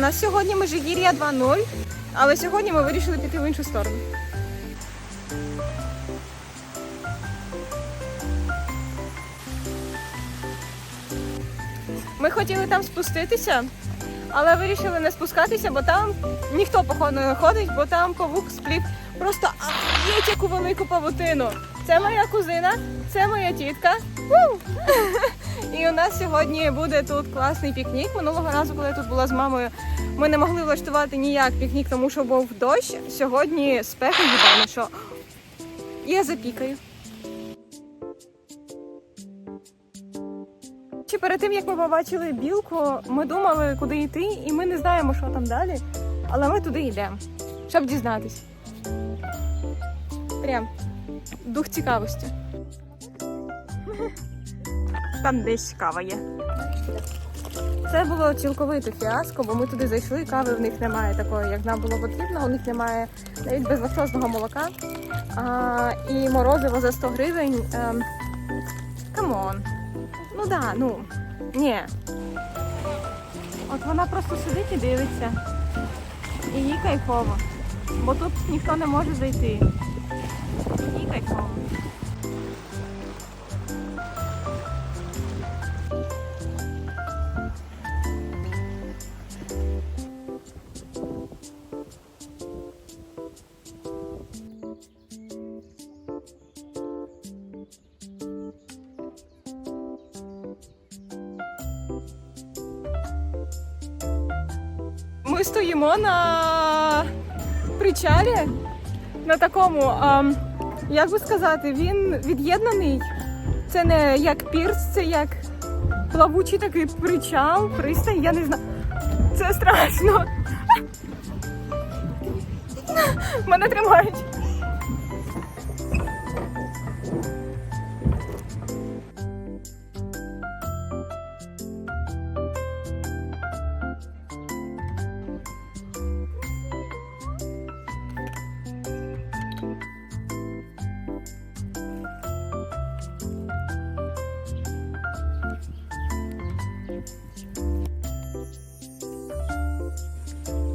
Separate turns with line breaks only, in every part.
нас сьогодні Межигір'я 2.0, але сьогодні ми вирішили піти в іншу сторону. Ми хотіли там спуститися, але вирішили не спускатися, бо там ніхто походу не ходить, бо там павук сплів просто є яку велику павутину. Це моя кузина, це моя тітка. І у нас сьогодні буде тут класний пікнік. Минулого разу, коли я тут була з мамою, ми не могли влаштувати ніяк пікнік, тому що був дощ. Сьогодні спека їдемо, що я запікаю. Чи перед тим як ми побачили білку, ми думали, куди йти, і ми не знаємо, що там далі. Але ми туди йдемо, щоб дізнатись. Прям дух цікавості. Там десь кава є. Це було цілковите фіаско, бо ми туди зайшли, кави в них немає такої, як нам було потрібно. У них немає навіть безлактозного молока. А, і морозиво за 100 гривень. Ем, камон. Ну да, ну. Ні. От вона просто сидить і дивиться. І їй кайфово. Бо тут ніхто не може зайти. Їй кайфово. Ми стоїмо на причалі, на такому, ам, як би сказати, він від'єднаний. Це не як пірс, це як плавучий такий причал, пристань, я не знаю. Це страшно. Мене тримають.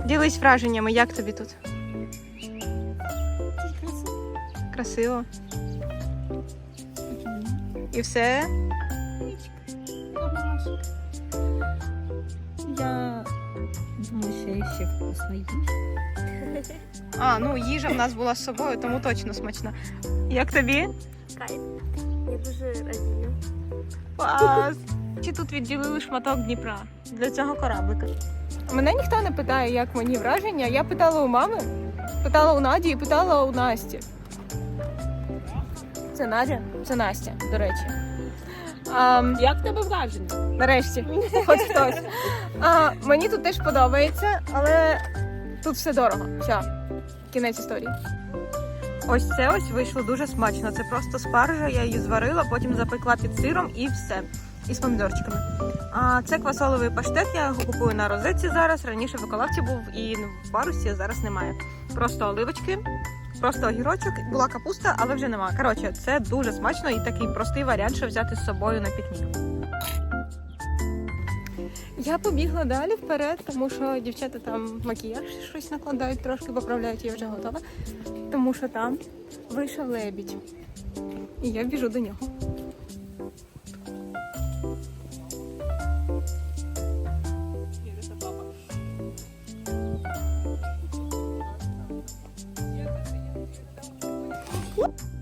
Ділись враженнями, як тобі тут? Красиво. І все?
Я думаю, що я ще вкусно їм.
А, ну їжа в нас була з собою, тому точно смачна. Як тобі?
Кайф. Я дуже радію.
Клас! Чи тут відділили шматок Дніпра для цього кораблика? Мене ніхто не питає, як мені враження. Я питала у мами, питала у Наді і питала у Насті. Це Надя? Це Настя, до речі. А,
Як в тебе враження?
нарешті, хоч хтось. А, мені тут теж подобається, але тут все дорого. Все, кінець історії. Ось це ось вийшло дуже смачно. Це просто спаржа, я її зварила, потім запекла під сиром і все. І з помідорчиками. А це квасоловий паштет. Я його купую на розетці зараз. Раніше в Околавці був і в парусі зараз немає. Просто оливочки, просто огірочок, була капуста, але вже немає. Коротше, це дуже смачно і такий простий варіант, щоб взяти з собою на пікнік. Я побігла далі вперед, тому що дівчата там макіяж щось накладають, трошки поправляють, я вже готова. Тому що там вийшов лебідь. І я біжу до нього. 응?